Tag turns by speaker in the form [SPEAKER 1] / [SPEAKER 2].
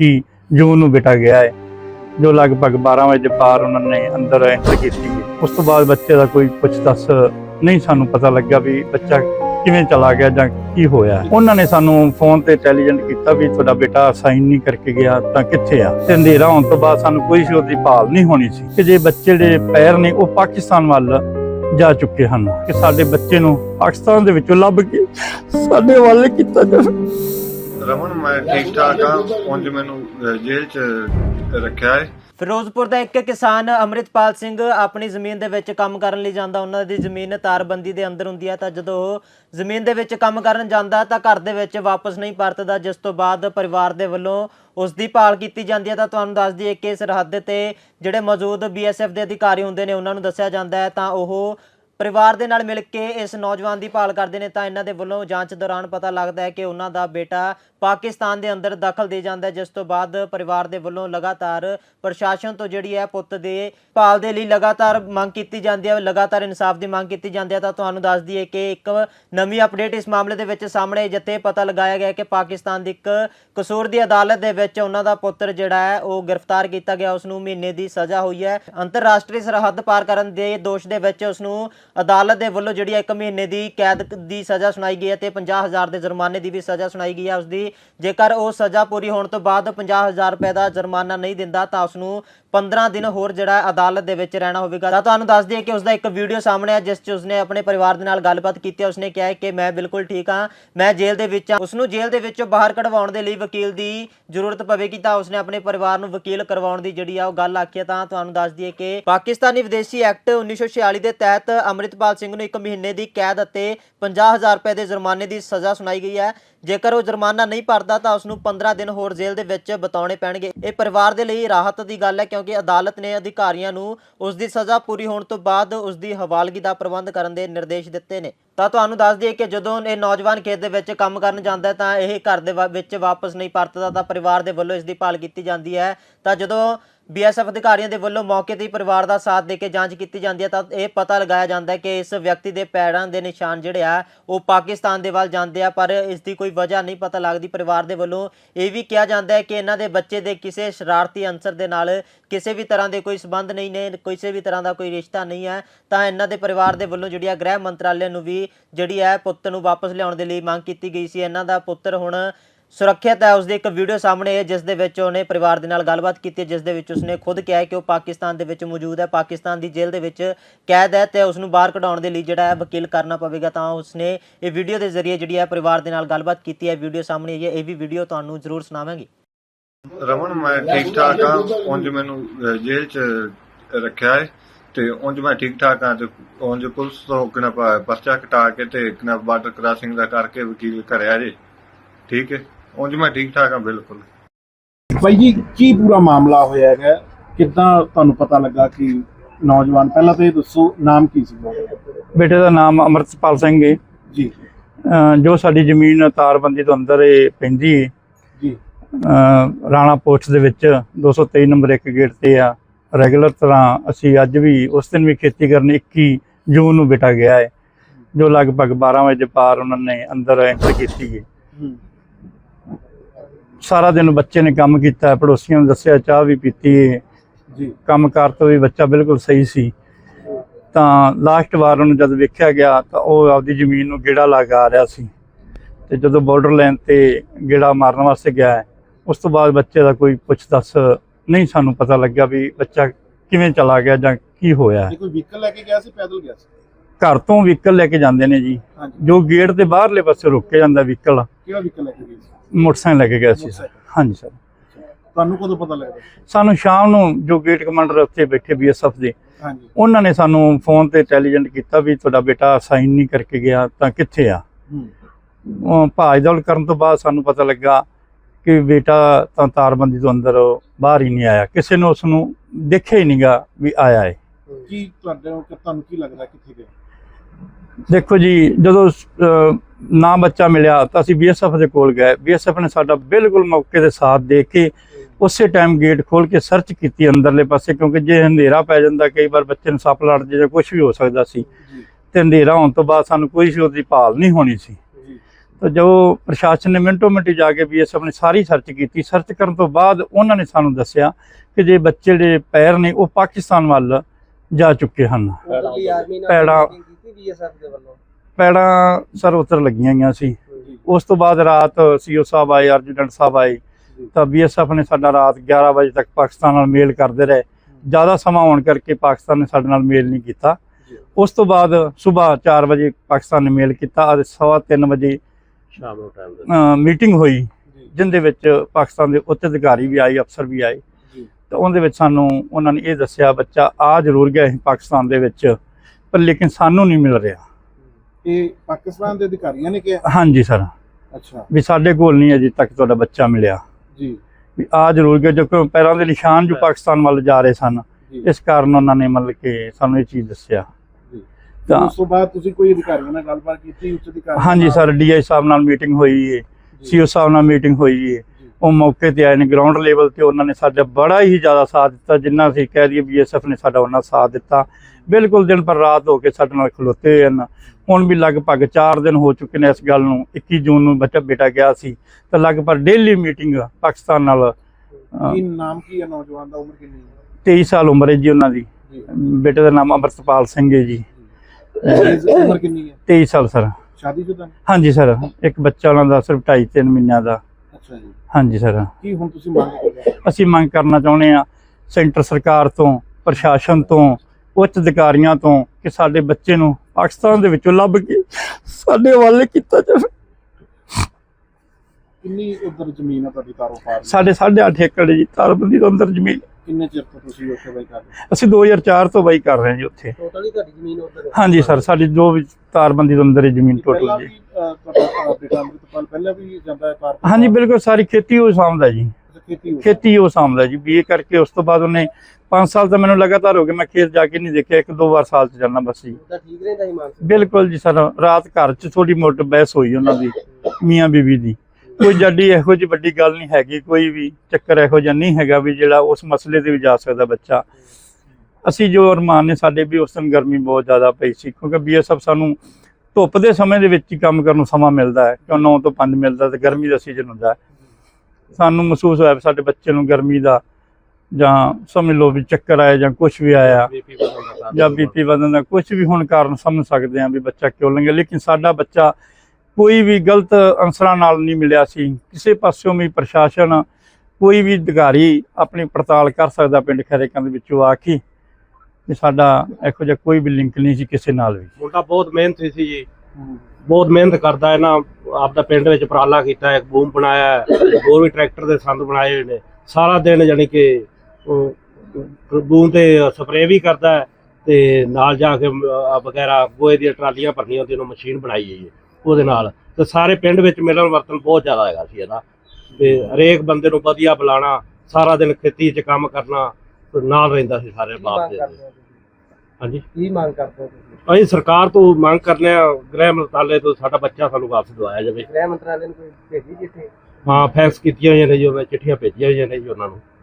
[SPEAKER 1] 21 ਜੂਨ ਨੂੰ ਬੇਟਾ ਗਿਆ ਹੈ, ਜੋ ਲਗਭਗ 12 ਵਜੇ ਪਾਰ ਉਹਨਾਂ ਨੇ ਅੰਦਰ ਐਂਟਰ ਕੀਤੀ ਉਸ ਤੋਂ ਬਾਅਦ ਬੱਚੇ ਦਾ ਕੋਈ ਪੁੱਛ ਦੱਸ ਨਹੀਂ ਸਾਨੂੰ ਪਤਾ ਲੱਗਾ ਵੀ ਬੱਚਾ ਕਿਵੇਂ ਚਲਾ ਗਿਆ ਜਾਂ ਕੀ ਹੋਇਆ। ਉਹਨਾਂ ਨੇ ਸਾਨੂੰ ਫੋਨ ਤੇ ਇੰਟੈਲੀਜੈਂਟ ਕੀਤਾ ਵੀ ਤੁਹਾਡਾ ਬੇਟਾ ਸਾਈਨ ਨਹੀਂ ਕਰਕੇ ਗਿਆ ਤਾਂ ਕਿੱਥੇ ਆ? ਤੇ ਅੰਧੇਰਾ ਹੋਣ ਤੋਂ ਬਾਅਦ ਸਾਨੂੰ ਕੋਈ ਸੀ ਦੀ ਭਾਲ ਨਹੀਂ ਹੋਣੀ ਸੀ ਕਿ ਜੇ ਬੱਚੇ ਦੇ ਪੈਰ ਨੇ ਉਹ ਪਾਕਿਸਤਾਨ ਵੱਲ ਜਾ ਚੁੱਕੇ ਹਨ। ਕਿ ਸਾਡੇ ਬੱਚੇ ਨੂੰ ਪਾਕਿਸਤਾਨ ਦੇ ਵਿੱਚੋਂ ਲੱਭ ਕੇ ਸਾਡੇ ਵੱਲ ਕੀਤਾ ਜਾਵੇ।
[SPEAKER 2] ਰਮਨ ਮੈਂ ਠੀਕ ਠਾਕ ਆ। ਉਂਝ ਮੈਨੂੰ ਅਹ, ਜੇਲ੍ਹ 'ਚ ਰੱਖਿਆ ਹੈ
[SPEAKER 3] ਫਿਰੋਜ਼ਪੁਰ ਦਾ ਇੱਕ ਕਿਸਾਨ ਅਮਰਿਤਪਾਲ ਸਿੰਘ ਆਪਣੀ ਜ਼ਮੀਨ ਦੇ ਵਿੱਚ ਕੰਮ ਕਰਨ ਲਈ ਜਾਂਦਾ। ਉਹਨਾਂ ਦੀ ਜ਼ਮੀਨ ਤਾਰਬੰਦੀ ਦੇ ਅੰਦਰ ਹੁੰਦੀ ਹੈ। ਤਾਂ ਜਦੋਂ ਉਹ ਜ਼ਮੀਨ ਦੇ ਵਿੱਚ ਕੰਮ ਕਰਨ ਜਾਂਦਾ ਤਾਂ ਘਰ ਦੇ ਵਿੱਚ ਵਾਪਸ ਨਹੀਂ ਪਰਤਦਾ ਜਿਸ ਤੋਂ ਬਾਅਦ ਪਰਿਵਾਰ ਦੇ ਵੱਲੋਂ ਉਸ ਦੀ ਭਾਲ ਕੀਤੀ ਜਾਂਦੀ ਹੈ। ਤਾਂ ਤੁਹਾਨੂੰ ਦੱਸ ਦਈਏ ਕਿ ਸਰਹੱਦ ਤੇ ਜਿਹੜੇ ਮੌਜੂਦ ਬੀਐਸਐਫ ਦੇ ਅਧਿਕਾਰੀ ਹੁੰਦੇ ਨੇ ਉਹਨਾਂ ਨੂੰ ਦੱਸਿਆ ਜਾਂਦਾ ਹੈ। ਤਾਂ ਉਹ ਪਰਿਵਾਰ ਦੇ ਨਾਲ ਮਿਲ ਕੇ ਇਸ ਨੌਜਵਾਨ ਦੀ ਭਾਲ ਕਰਦੇ ਨੇ ਤਾਂ ਇਹਨਾਂ ਦੇ ਵੱਲੋਂ ਜਾਂਚ ਦੌਰਾਨ ਪਤਾ ਲੱਗਦਾ ਹੈ ਕਿ ਉਹਨਾਂ ਦਾ ਬੇਟਾ ਪਾਕਿਸਤਾਨ ਦੇ ਅੰਦਰ ਦਖਲ ਦੇ ਜਾਂਦਾ ਹੈ, ਜਿਸ ਤੋਂ ਬਾਅਦ ਪਰਿਵਾਰ ਦੇ ਵੱਲੋਂ ਲਗਾਤਾਰ ਪ੍ਰਸ਼ਾਸਨ ਤੋਂ ਜਿਹੜੀ ਹੈ ਪੁੱਤ ਦੇ ਭਾਲ ਦੇ ਲਈ ਲਗਾਤਾਰ ਮੰਗ ਕੀਤੀ ਜਾਂਦੀ ਹੈ, ਲਗਾਤਾਰ ਇਨਸਾਫ ਦੀ ਮੰਗ ਕੀਤੀ ਜਾਂਦੀ ਹੈ। ਤਾਂ ਤੁਹਾਨੂੰ ਦੱਸ ਦਈਏ ਕਿ ਇੱਕ ਨਵੀਂ ਅਪਡੇਟ ਇਸ ਮਾਮਲੇ ਦੇ ਵਿੱਚ ਸਾਹਮਣੇ ਜਿੱਥੇ ਪਤਾ ਲਗਾਇਆ ਗਿਆ ਕਿ ਪਾਕਿਸਤਾਨ ਦੀ ਇੱਕ ਕਸੂਰ ਦੀ ਅਦਾਲਤ ਦੇ ਵਿੱਚ ਉਹਨਾਂ ਦਾ ਪੁੱਤਰ ਜਿਹੜਾ ਹੈ, ਉਹ ਗ੍ਰਿਫਤਾਰ ਕੀਤਾ ਗਿਆ। ਉਸ ਨੂੰ ਮਹੀਨੇ ਦੀ ਸਜ਼ਾ ਹੋਈ ਹੈ। ਅੰਤਰਰਾਸ਼ਟਰੀ ਸਰਹੱਦ ਪਾਰ ਕਰਨ ਦੇ ਦੋਸ਼ ਦੇ ਵਿੱਚ ਉਸ ਨੂੰ ਅਦਾਲਤ ਦੇ ਵੱਲੋਂ ਜਿਹੜੀ ਹੈ ਇੱਕ ਮਹੀਨੇ ਦੀ ਕੈਦ ਦੀ ਸਜ਼ਾ ਸੁਣਾਈ ਗਈ ਹੈ ਤੇ 50000 ਦੇ ਜੁਰਮਾਨੇ ਦੀ ਵੀ ਸਜ਼ਾ ਸੁਣਾਈ ਗਈ ਹੈ ਉਸ ਦੀ ਜੇਕਰ ਉਹ ਸਜ਼ਾ ਪੂਰੀ ਹੋਣ ਤੋਂ ਬਾਅਦ 50000 ਰੁਪਏ ਦਾ ਜੁਰਮਾਨਾ ਨਹੀਂ ਦਿੰਦਾ, ਤਾਂ ਉਸ ਨੂੰ 15 ਦਿਨ ਹੋਰ ਜਿਹੜਾ ਅਦਾਲਤ ਦੇ ਵਿੱਚ ਰਹਿਣਾ ਹੋਵੇਗਾ। ਤਾਂ ਤੁਹਾਨੂੰ ਦੱਸ ਦਈਏ ਕਿ ਉਸ ਦਾ ਇੱਕ ਵੀਡੀਓ ਸਾਹਮਣੇ ਹੈ ਜਿਸ 'ਚ ਉਸਨੇ ਆਪਣੇ ਪਰਿਵਾਰ ਦੇ ਨਾਲ ਗੱਲਬਾਤ ਕੀਤੀ ਉਸਨੇ ਕਿਹਾ ਕਿ ਮੈਂ ਬਿਲਕੁਲ ਠੀਕ ਹਾਂ, ਮੈਂ ਜੇਲ੍ਹ ਦੇ ਵਿੱਚ ਹਾਂ। ਉਸ ਨੂੰ ਜੇਲ੍ਹ ਦੇ ਵਿੱਚੋਂ ਬਾਹਰ ਕਢਵਾਉਣ ਦੇ ਲਈ ਵਕੀਲ ਦੀ ਜ਼ਰੂਰਤ ਪਵੇਗੀ, ਤਾਂ ਉਸਨੇ ਆਪਣੇ ਪਰਿਵਾਰ ਨੂੰ ਵਕੀਲ ਕਰਵਾਉਣ ਦੀ ਜਿਹੜੀ ਆ ਉਹ ਗੱਲ ਆਖੀ ਹੈ। ਤਾਂ ਤੁਹਾਨੂੰ ਦੱਸ ਦਈਏ ਕਿ ਪਾਕਿਸਤਾਨੀ ਵਿਦੇਸ਼ੀ ਐਕਟ 1946 ਦੇ ਤਹਿਤ ਅੰਮ੍ਰਿਤਪਾਲ ਸਿੰਘ ਨੂੰ 1 ਮਹੀਨੇ ਦੀ ਕੈਦ ਅਤੇ 50000 ਰੁਪਏ ਦੇ ਜੁਰਮਾਨੇ ਦੀ ਸਜ਼ਾ ਸੁਣਾਈ ਗਈ ਹੈ। ਜੇਕਰ ਉਹ ਜੁਰਮਾਨਾ ਨਹੀਂ ਭਰਦਾ ਤਾਂ ਉਸ ਨੂੰ 15 ਦਿਨ ਹੋਰ ਜੇਲ੍ਹ ਦੇ ਵਿੱਚ ਬਿਤਾਉਣੇ ਪੈਣਗੇ। ਇਹ ਪਰਿਵਾਰ ਦੇ ਲਈ ਰਾਹਤ ਦੀ ਗੱਲ ਹੈ ਕਿਉਂਕਿ ਅਦਾਲਤ ਨੇ ਅਧਿਕਾਰੀਆਂ ਨੂੰ ਉਸ ਦੀ ਸਜ਼ਾ ਪੂਰੀ ਹੋਣ ਤੋਂ ਬਾਅਦ ਉਸ ਦੀ ਹਵਾਲਗੀ ਦਾ ਪ੍ਰਬੰਧ ਕਰਨ ਦੇ ਨਿਰਦੇਸ਼ ਦਿੱਤੇ ਨੇ। ਤਾਂ ਤੁਹਾਨੂੰ ਦੱਸ ਦਈਏ ਕਿ ਜਦੋਂ ਇਹ ਨੌਜਵਾਨ ਖੇਤ ਦੇ ਵਿੱਚ ਕੰਮ ਕਰਨ ਜਾਂਦਾ ਹੈ ਤਾਂ ਇਹ ਘਰ ਦੇ ਵਿੱਚ ਵਾਪਸ ਨਹੀਂ ਪਰਤਦਾ ਤਾਂ ਪਰਿਵਾਰ ਦੇ ਵੱਲੋਂ ਇਸ ਦੀ ਭਾਲ ਕੀਤੀ ਜਾਂਦੀ ਹੈ। ਤਾਂ ਜਦੋਂ ਬੀਐਸਐਫ ਅਧਿਕਾਰੀਆਂ ਦੇ ਵੱਲੋਂ ਮੌਕੇ ਤੇ ਹੀ ਪਰਿਵਾਰ ਦਾ ਸਾਥ ਦੇ ਕੇ ਜਾਂਚ ਕੀਤੀ ਜਾਂਦੀ ਹੈ ਤਾਂ ਇਹ ਪਤਾ ਲਗਾਇਆ ਜਾਂਦਾ ਹੈ ਕਿ ਇਸ ਵਿਅਕਤੀ ਦੇ ਪੈਰਾਂ ਦੇ ਨਿਸ਼ਾਨ ਜਿਹੜੇ ਆ, ਉਹ ਪਾਕਿਸਤਾਨ ਦੇ ਵੱਲ ਜਾਂਦੇ ਆ, ਪਰ ਇਸ ਦੀ ਕੋਈ ਵਜ੍ਹਾ ਨਹੀਂ ਪਤਾ ਲੱਗਦੀ। ਪਰਿਵਾਰ ਦੇ ਵੱਲੋਂ ਇਹ ਵੀ ਕਿਹਾ ਜਾਂਦਾ ਹੈ ਕਿ ਇਹਨਾਂ ਦੇ ਬੱਚੇ ਦੇ ਕਿਸੇ ਸ਼ਰਾਰਤੀ ਅੰਸਰ ਦੇ ਨਾਲ ਕਿਸੇ ਵੀ ਤਰ੍ਹਾਂ ਦੇ ਕੋਈ ਸਬੰਧ ਨਹੀਂ ਨੇ, ਕਿਸੇ ਵੀ ਤਰ੍ਹਾਂ ਦਾ ਕੋਈ ਰਿਸ਼ਤਾ ਨਹੀਂ ਹੈ। ਤਾਂ ਇਹਨਾਂ ਦੇ ਪਰਿਵਾਰ ਦੇ ਵੱਲੋਂ ਜਿਹੜੀ ਆ ਗ੍ਰਹਿ ਮੰਤਰਾਲੇ ਨੂੰ ਵੀ ਜਿਹੜੀ ਹੈ ਪੁੱਤ ਨੂੰ ਵਾਪਸ ਲਿਆਉਣ ਦੇ ਲਈ ਮੰਗ ਕੀਤੀ ਗਈ ਸੀ। ਇਹਨਾਂ ਦਾ ਪੁੱਤਰ ਹੁਣ ਸੁਰੱਖਿਅਤ ਹੈ ਉਸਦੀ ਇੱਕ ਵੀਡੀਓ ਸਾਹਮਣੇ ਹੈ, ਜਿਸ ਦੇ ਵਿੱਚ ਉਹਨੇ ਪਰਿਵਾਰ ਦੇ ਨਾਲ ਗੱਲਬਾਤ ਕੀਤੀ ਜਿਸ ਦੇ ਵਿੱਚ ਉਸਨੇ ਖੁਦ ਕਿਹਾ ਕਿ ਉਹ ਪਾਕਿਸਤਾਨ ਦੇ ਵਿੱਚ ਮੌਜੂਦ ਹੈ। ਪਾਕਿਸਤਾਨ ਦੀ ਜੇਲ੍ਹ ਦੇ ਵਿੱਚ ਕੈਦ ਹੈ ਤੇ ਉਸ ਨੂੰ ਬਾਹਰ ਕਢਾਉਣ ਦੇ ਲਈ ਜਿਹੜਾ ਹੈ ਵਕੀਲ ਕਰਨਾ ਪਵੇਗਾ, ਤਾਂ ਉਸਨੇ ਇਹ ਵੀਡੀਓ ਦੇ ਜ਼ਰੀਏ ਜਿਹੜੀ ਹੈ ਪਰਿਵਾਰ ਦੇ ਨਾਲ ਗੱਲਬਾਤ ਕੀਤੀ ਹੈ। ਵੀਡੀਓ ਸਾਹਮਣੇ ਹੈ, ਇਹ ਵੀ ਵੀਡੀਓ ਤੁਹਾਨੂੰ ਜ਼ਰੂਰ ਸੁਣਾਵਾਂਗੇ।
[SPEAKER 2] ਰਮਨ, ਮੈਂ ਠੀਕ ਠਾਕ ਹਾਂ। ਉਂਝ ਮੈਨੂੰ ਜੇਲ੍ਹ 'ਚ ਰੱਖਿਆ ਹੈ ਤੇ ਉਂਝ ਮੈਂ ਠੀਕ ਠਾਕ ਹਾਂ ਤੇ ਉਂਝ ਪੁਲਿਸ ਤੋਂ ਕਿਨਾ ਪਰਚਾ ਕਟਾ ਕੇ ਤੇ ਕਿਨਾ ਬਾਰਡਰ ਕ੍ਰਾਸਿੰਗ ਦਾ ਕਰਕੇ ਵਕੀਲ ਕਰਿਆ ਜੀ। ਠੀਕ ਹੈ। ਉਂਝ ਮੈਂ ਠੀਕ ਠਾਕ ਆ ਬਿਲਕੁਲ।
[SPEAKER 4] ਬਾਈ ਜੀ ਕੀ ਪੂਰਾ ਮਾਮਲਾ ਹੋਇਆ ਹੈਗਾ? ਕਿੱਦਾਂ ਤੁਹਾਨੂੰ ਪਤਾ ਲੱਗਾ ਕਿ ਨੌਜਵਾਨ ਪਹਿਲਾਂ ਤਾਂ ਇਹ ਦੱਸੋ ਨਾਮ ਕੀ ਸੀ?
[SPEAKER 1] ਬੇਟੇ ਦਾ ਨਾਮ ਅਮਰਤਪਾਲ ਸਿੰਘ ਹੈ
[SPEAKER 4] ਜੀ।
[SPEAKER 1] ਅਹ ਜੋ ਸਾਡੀ ਜ਼ਮੀਨ ਤਾਰਬੰਦੀ ਤੋਂ ਅੰਦਰ ਇਹ ਪੈਂਦੀ ਹੈ
[SPEAKER 4] ਜੀ।
[SPEAKER 1] ਅਹ ਰਾਣਾ ਪੋਸਟ ਦੇ ਵਿੱਚ 223 ਨੰਬਰ ਇੱਕ ਗੇਟ ਤੇ ਆ। ਰੈਗੂਲਰ ਤਰ੍ਹਾਂ ਅਸੀਂ ਅੱਜ ਵੀ ਉਸ ਦਿਨ ਵੀ ਖੇਤੀ ਕਰਨ 21 ਜੂਨ ਨੂੰ ਬੇਟਾ ਗਿਆ ਹੈ ਜੋ ਲਗਭਗ 12 ਵਜੇ ਪਾਰ ਉਹਨਾਂ ਨੇ ਅੰਦਰ ਐਂਟਰ ਕੀਤੀ ਹੈ
[SPEAKER 4] ਹੂੰ।
[SPEAKER 1] ਸਾਰਾ ਦਿਨ ਬੱਚੇ ਨੇ ਕੰਮ ਕੀਤਾ ਪੜੋਸੀਆਂ ਨੂੰ ਦੱਸਿਆ ਚਾਹ ਵੀ ਪੀਤੀ।
[SPEAKER 4] ਜੀ।
[SPEAKER 1] ਕੰਮਕਾਰ ਤੋਂ ਵੀ ਬੱਚਾ ਬਿਲਕੁਲ ਸਹੀ ਸੀ। ਤਾਂ ਲਾਸਟ ਵਾਰ ਉਹਨੂੰ ਜਦ ਵੇਖਿਆ ਗਿਆ ਤਾਂ ਉਹ ਆਪਦੀ ਜ਼ਮੀਨ ਨੂੰ ਗੇੜਾ ਲਗਾ ਰਿਹਾ ਸੀ। ਤੇ ਜਦੋਂ ਬਾਰਡਰ ਲਾਈਨ ਤੇ ਗੇੜਾ ਮਾਰਨ ਵਾਸਤੇ ਗਿਆ ਉਸ ਤੋਂ ਬਾਅਦ ਬੱਚੇ ਦਾ ਕੋਈ ਪੁੱਛ ਦੱਸ ਨਹੀਂ ਸਾਨੂੰ ਪਤਾ ਲੱਗਿਆ ਵੀ ਬੱਚਾ ਕਿਵੇਂ ਚਲਾ ਗਿਆ ਜਾਂ ਕੀ ਹੋਇਆ।
[SPEAKER 4] ਕੋਈ ਵਹੀਕਲ ਲੈ ਕੇ ਗਿਆ ਸੀ ਪੈਦਲ ਗਿਆ ਸੀ?
[SPEAKER 1] ਘਰ ਤੋਂ ਵਹੀਕਲ ਲੈ ਕੇ ਜਾਂਦੇ ਨੇ ਜੀ। ਜੋ ਗੇਟ ਦੇ ਬਾਹਰਲੇ ਪਾਸੇ ਰੁਕ ਕੇ ਜਾਂਦਾ ਵਹੀਕਲ
[SPEAKER 4] ਕਿਹੜਾ ਵਹੀਕਲ ਲੈ ਕੇ ਸੀ?
[SPEAKER 1] ਮੋਟਰਸਾਈਕਲ ਲੈ ਕੇ ਗਿਆ ਸੀ। ਸਰ ਹਾਂਜੀ ਸਰ।
[SPEAKER 4] ਤੁਹਾਨੂੰ ਕਦੋਂ ਪਤਾ ਲੱਗਦਾ?
[SPEAKER 1] ਸਾਨੂੰ ਸ਼ਾਮ ਨੂੰ ਜੋ ਗੇਟ ਕਮਾਂਡਰ ਉੱਥੇ ਬੈਠੇ ਬੀਐਸਐਫ ਦੇ
[SPEAKER 4] ਹਾਂਜੀ।
[SPEAKER 1] ਉਹਨਾਂ ਨੇ ਸਾਨੂੰ ਫੋਨ ਤੇ ਇੰਟੈਲੀਜੈਂਟ ਕੀਤਾ ਵੀ ਤੁਹਾਡਾ ਬੇਟਾ ਸਾਈਨ ਨਹੀਂ ਕਰਕੇ ਗਿਆ ਤਾਂ ਕਿੱਥੇ ਆ?
[SPEAKER 4] ਹੂੰ।
[SPEAKER 1] ਉਹ ਭਾਜ ਦੌੜ ਕਰਨ ਤੋਂ ਬਾਅਦ ਸਾਨੂੰ ਪਤਾ ਲੱਗਾ ਕਿ ਬੇਟਾ ਤਾਂ ਤਾਰਬੰਦੀ ਤੋਂ ਅੰਦਰ ਬਾਹਰ ਹੀ ਨਹੀਂ ਆਇਆ। ਕਿਸੇ ਨੇ ਉਸ ਨੂੰ ਦੇਖਿਆ ਹੀ ਨਹੀਂਗਾ ਵੀ ਆਇਆ ਹੈ
[SPEAKER 4] ਕੀ ਤੁਹਾਡੇ ਤੁਹਾਨੂੰ ਕੀ ਲੱਗਦਾ ਕਿੱਥੇ ਗਏ
[SPEAKER 1] ਦੇਖੋ ਜੀ ਜਦੋਂ ਨਾ ਬੱਚਾ ਮਿਲਿਆ ਤਾਂ ਅਸੀਂ ਬੀਐਸਐਫ ਦੇ ਕੋਲ ਗਏ। ਬੀਐਸਐਫ ਨੇ ਸਾਡਾ ਬਿਲਕੁਲ ਮੌਕੇ ਦੇ ਸਾਥ ਦੇ ਕੇ ਉਸੇ ਟਾਈਮ ਗੇਟ ਖੋਲ ਕੇ ਸਰਚ ਕੀਤੀ ਅੰਦਰਲੇ ਪਾਸੇ ਕਿਉਂਕਿ ਜੇ ਹਨੇਰਾ ਪੈ ਜਾਂਦਾ ਕਈ ਵਾਰ ਬੱਚੇ ਨੂੰ ਸੱਪ ਲੜ ਜੇ ਜਾਂ ਕੁਝ ਵੀ ਹੋ ਸਕਦਾ ਸੀ ਤੇ ਹਨੇਰਾ ਹੋਣ ਤੋਂ ਬਾਅਦ ਸਾਨੂੰ ਕੋਈ ਸੀ ਉਹਦੀ ਭਾਲ ਨਹੀਂ ਹੋਣੀ ਸੀ। ਤਾਂ ਜੋ ਪ੍ਰਸ਼ਾਸਨ ਨੇ ਮਿੰਟੋ ਮਿੰਟੀ ਜਾ ਕੇ ਬੀਐਸਐਫ ਨੇ ਸਾਰੀ ਸਰਚ ਕੀਤੀ। ਸਰਚ ਕਰਨ ਤੋਂ ਬਾਅਦ ਉਹਨਾਂ ਨੇ ਸਾਨੂੰ ਦੱਸਿਆ ਕਿ ਜੇ ਬੱਚੇ ਦੇ ਪੈਰ ਨੇ ਉਹ ਪਾਕਿਸਤਾਨ ਵੱਲ ਜਾ ਚੁੱਕੇ ਹਨ। ਪੈੜਾ ਪੈੜਾਂ ਸਰ ਉਤਰ ਲੱਗੀਆਂ ਗਈਆਂ ਸੀ। ਉਸ ਤੋਂ ਬਾਅਦ ਰਾਤ ਸੀਓ ਸਾਹਿਬ ਆਏ ਅਰਜਨੈਂਟ ਸਾਹਿਬ ਆਏ। ਤਾਂ ਬੀਐਸਐਫ ਨੇ ਸਾਡਾ ਰਾਤ 11 ਵਜੇ ਤੱਕ ਪਾਕਿਸਤਾਨ ਨਾਲ ਮੇਲ ਕਰਦੇ ਰਹੇ। ਜ਼ਿਆਦਾ ਸਮਾਂ ਹੋਣ ਕਰਕੇ ਪਾਕਿਸਤਾਨ ਨੇ ਸਾਡੇ ਨਾਲ ਮੇਲ ਨਹੀਂ ਕੀਤਾ। ਉਸ ਤੋਂ ਬਾਅਦ ਸਵੇਰ 4 ਵਜੇ ਪਾਕਿਸਤਾਨ ਨੇ ਮੇਲ ਕੀਤਾ। ਅਤੇ ਸਵਾ ਤਿੰਨ ਵਜੇ
[SPEAKER 4] ਸ਼ਾਮ ਨੂੰ ਟਾਈਮ
[SPEAKER 1] ਮੀਟਿੰਗ ਹੋਈ। ਜਿੰਦੇ ਵਿੱਚ ਪਾਕਿਸਤਾਨ ਦੇ ਉੱਚ ਅਧਿਕਾਰੀ ਵੀ ਆਏ ਅਫਸਰ ਵੀ ਆਏ। ਤਾਂ ਉਹਦੇ ਵਿੱਚ ਸਾਨੂੰ ਉਹਨਾਂ ਨੇ ਇਹ ਦੱਸਿਆ ਬੱਚਾ ਆ ਜ਼ਰੂਰ ਗਿਆ ਸੀ ਪਾਕਿਸਤਾਨ ਦੇ ਵਿੱਚ ਪਰ ਲੇਕਿਨ ਸਾਨੂੰ ਨਹੀਂ ਮਿਲ ਰਿਹਾ।
[SPEAKER 4] ਇਹ ਪਾਕਿਸਤਾਨ ਦੇ ਅਧਿਕਾਰੀਆਂ ਨੇ ਕਿਹਾ?
[SPEAKER 1] ਹਾਂਜੀ ਸਰ।
[SPEAKER 4] ਅੱਛਾ।
[SPEAKER 1] ਵੀ ਸਾਡੇ ਕੋਲ ਨਹੀਂ ਅਜੇ ਤੱਕ ਤੁਹਾਡਾ ਬੱਚਾ ਮਿਲਿਆ।
[SPEAKER 4] ਜੀ।
[SPEAKER 1] ਵੀ ਆ ਜ਼ਰੂਰ ਗਿਆ ਜੋ ਕਿ ਪੈਰਾਂ ਦੇ ਨਿਸ਼ਾਨ ਜੋ ਪਾਕਿਸਤਾਨ ਵੱਲ ਜਾ ਰਹੇ ਸਨ
[SPEAKER 4] ਜੀ।
[SPEAKER 1] ਇਸ ਕਾਰਨ ਉਹਨਾਂ ਨੇ ਮਤਲਬ ਕਿ ਸਾਨੂੰ ਇਹ ਚੀਜ਼ ਦੱਸਿਆ।
[SPEAKER 4] ਜੀ।
[SPEAKER 1] ਤਾਂ
[SPEAKER 4] ਉਸ ਤੋਂ ਬਾਅਦ ਤੁਸੀਂ ਕੋਈ ਅਧਿਕਾਰੀਆਂ ਨਾਲ ਗੱਲਬਾਤ ਕੀਤੀ ਉੱਚ ਅਧਿਕਾਰੀ
[SPEAKER 1] ਹਾਂਜੀ ਸਰ ਡੀਆਈ ਸਾਹਿਬ ਨਾਲ ਮੀਟਿੰਗ ਹੋਈ ਹੈ ਸੀਓ ਸਾਹਿਬ ਨਾਲ ਮੀਟਿੰਗ ਹੋਈ ਹੈ
[SPEAKER 4] ਜੀ।
[SPEAKER 1] ਉਹ ਮੌਕੇ ਤੇ ਆਏ ਨੇ ਗਰਾਊਂਡ ਲੈਵਲ ਤੇ ਉਹਨਾਂ ਨੇ ਸਾਡਾ ਬੜਾ ਹੀ ਜ਼ਿਆਦਾ ਸਾਥ ਦਿੱਤਾ ਜਿੰਨਾ ਅਸੀਂ ਕਹਿ ਦਈਏ ਬੀਐਸਐਫ ਨੇ ਸਾਡਾ ਉਹਨਾਂ ਸਾਥ ਦਿੱਤਾ। ਬਿਲਕੁਲ ਦਿਨ ਪਰ ਰਾਤ ਹੋ ਕੇ ਸਾਡੇ ਨਾਲ ਖਲੋਤੇ ਹੋਏ ਹਨ। ਹੁਣ ਵੀ ਲਗਭਗ 4 ਦਿਨ ਹੋ ਚੁੱਕੇ ਨੇ ਇਸ ਗੱਲ ਨੂੰ 21 ਜੂਨ ਨੂੰ ਬੱਚਾ ਬੇਟਾ ਗਿਆ ਸੀ ਤਾਂ ਲਗਭਗ ਡੇਲੀ ਮੀਟਿੰਗ ਪਾਕਿਸਤਾਨ ਨਾਲ
[SPEAKER 4] ਕੀ ਨਾਮ ਕੀ ਹੈ ਨੌਜਵਾਨ ਦਾ ਉਮਰ ਕਿੰਨੀ ਹੈ?
[SPEAKER 1] 23 ਸਾਲ ਉਮਰ ਹੈ ਜੀ ਉਹਨਾਂ ਦੀ। ਬੇਟੇ ਦਾ ਨਾਮ ਅਮਰਤਪਾਲ ਸਿੰਘ ਹੈ ਜੀ।
[SPEAKER 4] ਉਮਰ ਕਿੰਨੀ ਹੈ?
[SPEAKER 1] 23 ਸਾਲ ਸਰ।
[SPEAKER 4] ਸ਼ਾਦੀशुदा?
[SPEAKER 1] ਹਾਂਜੀ ਸਰ। ਇੱਕ ਬੱਚਾ ਉਹਨਾਂ ਦਾ ਸਿਰਫ 2.5 3 ਮਹੀਨਿਆਂ ਦਾ।
[SPEAKER 4] ਅੱਛਾ ਜੀ?
[SPEAKER 1] ਹਾਂਜੀ ਸਰ।
[SPEAKER 4] ਕੀ ਹੁਣ ਤੁਸੀਂ ਮੰਗ ਕਰਦੇ?
[SPEAKER 1] ਅਸੀਂ ਮੰਗ ਕਰਨਾ ਚਾਹੁੰਦੇ ਆ ਸੈਂਟਰ ਸਰਕਾਰ ਤੋਂ ਪ੍ਰਸ਼ਾਸਨ ਤੋਂ ਉੱਚ ਅਧਿਕਾਰੀਆਂ ਤੋਂ ਕਿ ਸਾਡੇ ਬੱਚੇ ਨੂੰ ਪਾਕਿਸਤਾਨ ਦੇ ਵਿੱਚੋਂ ਲੱਭ ਕੇ ਸਾਡੇ ਹਵਾਲੇ ਕੀਤਾ ਜਾਵੇ।
[SPEAKER 4] ਕਿੰਨੀ ਉਧਰ ਜ਼ਮੀਨ ਹੈ ਤੁਹਾਡੀ ਕਾਰੋਬਾਰ
[SPEAKER 1] ਸਾਡੇ 8.5 ਏਕੜ ਜੀ ਤਾਰਬੰਦੀ ਤੋਂ ਅੰਦਰ ਜ਼ਮੀਨ
[SPEAKER 4] ਕਿੰਨੇ ਚਿਰ ਤੋਂ ਤੁਸੀਂ ਉੱਥੇ ਬਈ ਕਰਦੇ ਹੋ?
[SPEAKER 1] ਅਸੀਂ 2004 ਤੋਂ ਬਈ ਕਰ ਰਹੇ ਹਾਂ ਜੀ ਉੱਥੇ।
[SPEAKER 4] ਟੋਟਲੀ ਤੁਹਾਡੀ ਜ਼ਮੀਨ ਉਧਰ
[SPEAKER 1] ਹਾਂਜੀ ਸਰ ਸਾਡੀ ਜੋ ਵੀ ਤਾਰਬੰਦੀ ਤੋਂ ਅੰਦਰ ਹੀ ਜ਼ਮੀਨ ਟੋਟਲ
[SPEAKER 4] ਵੀ
[SPEAKER 1] ਜੀ।
[SPEAKER 4] ਅਹ, ਤੁਹਾਡਾ ਅਹ, ਬੇਟਾ ਅੰਮ੍ਰਿਤਪਾਲ ਪਹਿਲਾਂ ਵੀ ਜਾਂਦਾ ਹੈ
[SPEAKER 1] ਹਾਂਜੀ ਬਿਲਕੁਲ ਸਾਰੀ ਖੇਤੀ ਉਹ ਸਾਂਭਦਾ ਜੀ।
[SPEAKER 4] ਖੇਤੀ
[SPEAKER 1] ਉਹ ਸਾਂਭਦਾ ਜੀ। ਬੀਏ ਕਰਕੇ ਉਸ ਤੋਂ ਬਾਅਦ ਉਹਨੇ 5 ਸਾਲ ਤਾਂ ਮੈਨੂੰ ਲਗਾਤਾਰ ਹੋ ਗਏ ਮੈਂ ਖੇਤ ਜਾ ਕੇ ਨਹੀਂ ਦੇਖਿਆ ਇੱਕ ਦੋ ਵਾਰ ਸਾਲ ਚ ਜਾਣਾ ਬਸ ਜੀ। ਬਿਲਕੁਲ ਜੀ ਸਰ ਰਾਤ ਘਰ 'ਚ ਥੋੜੀ ਮੋਟ ਬਹਿਸ ਹੋਈ ਉਹਨਾਂ ਦੀ ਮੀਆਂ ਬੀਬੀ ਦੀ। ਕੋਈ ਜੱਡੀ ਇਹੋ ਜਿਹੀ ਵੱਡੀ ਗੱਲ ਨਹੀਂ ਹੈਗੀ, ਕੋਈ ਵੀ ਚੱਕਰ ਇਹੋ ਜਿਹਾ ਨਹੀਂ ਹੈਗਾ ਵੀ ਜਿਹੜਾ ਉਸ ਮਸਲੇ ਤੇ ਵੀ ਜਾ ਸਕਦਾ ਬੱਚਾ। ਅਸੀਂ ਜੋ ਅਰਮਾਨ ਨੇ ਸਾਡੇ ਵੀ ਉਸ ਦਿਨ ਗਰਮੀ ਬਹੁਤ ਜ਼ਿਆਦਾ ਪਈ ਸੀ, ਕਿਉਂਕਿ ਬੀਐਸਐਫ ਸਾਨੂੰ ਧੁੱਪ ਦੇ ਸਮੇਂ ਦੇ ਵਿੱਚ ਹੀ ਕੰਮ ਕਰਨ ਨੂੰ ਸਮਾਂ ਮਿਲਦਾ ਹੈ, ਕਿਉਂ 9 ਤੋਂ 5 ਮਿਲਦਾ ਤੇ ਗਰਮੀ ਦਾ ਸੀਜ਼ਨ ਹੁੰਦਾ ਸਾਨੂੰ ਮਹਿਸੂਸ ਹੋਇਆ ਵੀ ਸਾਡੇ ਬੱਚੇ ਨੂੰ ਗਰਮੀ ਦਾ ਜਾਂ ਸਮਝ ਲਓ ਵੀ ਚੱਕਰ ਆਇਆ ਜਾਂ ਕੁਝ ਵੀ ਆਇਆ, ਜਾਂ ਬੀਪੀ ਵਧਣ ਦਾ ਕੁਝ ਵੀ ਹੋਣ ਕਾਰਨ ਸਮਝ ਸਕਦੇ ਹਾਂ ਵੀ ਬੱਚਾ ਕਿਉਂ ਲੰਘਿਆ, ਲੇਕਿਨ ਸਾਡਾ ਬੱਚਾ ਕੋਈ ਵੀ ਗਲਤ ਅਨਸਰਾਂ ਨਾਲ ਨਹੀਂ ਮਿਲਿਆ ਸੀ। ਕਿਸੇ ਪਾਸਿਓਂ ਵੀ ਪ੍ਰਸ਼ਾਸਨ ਕੋਈ ਵੀ ਅਧਿਕਾਰੀ ਆਪਣੀ ਪੜਤਾਲ ਕਰ ਸਕਦਾ ਪਿੰਡ ਖੈਰੇਕਾਂ ਦੇ ਵਿੱਚੋਂ ਆ ਕੇ ਵੀ ਸਾਡਾ ਇਹੋ ਜਿਹਾ ਕੋਈ ਵੀ ਲਿੰਕ ਨਹੀਂ ਸੀ ਕਿਸੇ ਨਾਲ ਵੀ।
[SPEAKER 5] ਮੁੰਡਾ ਬਹੁਤ ਮਿਹਨਤੀ ਸੀ ਜੀ। ਬਹੁਤ ਮਿਹਨਤ ਕਰਦਾ ਹੈ ਨਾ ਆਪਦਾ ਪਿੰਡ ਵਿੱਚ ਉਪਰਾਲਾ ਕੀਤਾ ਹੈ ਬੂਮ ਬਣਾਇਆ ਹੈ, ਹੋਰ ਵੀ ਟਰੈਕਟਰ ਦੇ ਸੰਦ ਬਣਾਏ ਹੋਏ ਨੇ। ਸਾਰਾ ਦਿਨ ਯਾਨੀ ਕਿ ਉਹ ਬੂਮ ਤੇ ਸਪਰੇਅ ਵੀ ਕਰਦਾ ਹੈ ਤੇ ਨਾਲ ਜਾ ਕੇ ਵਗੈਰਾ ਗੋਏ ਦੀਆਂ ਟਰਾਲੀਆਂ ਭਰਨੀਆਂ ਤੇ ਉਹਨੂੰ ਮਸ਼ੀਨ ਬਣਾਈ ਹੈ। ਉਹਦੇ ਨਾਲ। ਤੇ ਸਾਰੇ ਪਿੰਡ ਵਿੱਚ ਮਿਲਣ ਵਰਤਨ ਬਹੁਤ ਜ਼ਿਆਦਾ ਹੈਗਾ ਸੀ ਇਹਦਾ। ਤੇ ਹਰੇਕ ਬੰਦੇ ਨੂੰ ਵਧੀਆ ਬੁਲਾਣਾ ਸਾਰਾ ਦਿਨ ਖੇਤੀ 'ਚ ਕੰਮ ਕਰਨਾ ਨਾਲ ਰਹਿੰਦਾ ਸੀ ਸਾਰੇ ਬਾਪ ਦੇ। ਹਾਂਜੀ?
[SPEAKER 4] ਕੀ ਮੰਗ ਕਰਦੇ ਹੋ ਤੁਸੀਂ?
[SPEAKER 5] ਅਸੀਂ ਸਰਕਾਰ ਤੋਂ ਮੰਗ ਕਰਨੇ ਆ ਗ੍ਰਹਿ ਮੰਤਰਾਲੇ ਤੋਂ ਸਾਡਾ ਬੱਚਾ ਸਾਨੂੰ ਵਾਪਸ ਦਵਾਇਆ ਜਾਵੇ।
[SPEAKER 4] ਗ੍ਰਹਿ ਮੰਤਰਾਲੇ ਨੂੰ ਕੋਈ ਭੇਜੀ ਜਿੱਥੇ
[SPEAKER 5] ਹਾਂ ਫੈਕਸ ਕੀਤੀਆਂ ਹੋਈਆਂ ਨੇ ਜੀ ਉਹ ਚਿੱਠੀਆਂ ਭੇਜੀਆਂ ਹੋਈਆਂ ਨੇ ਜੀ ਉਹਨਾਂ ਨੂੰ।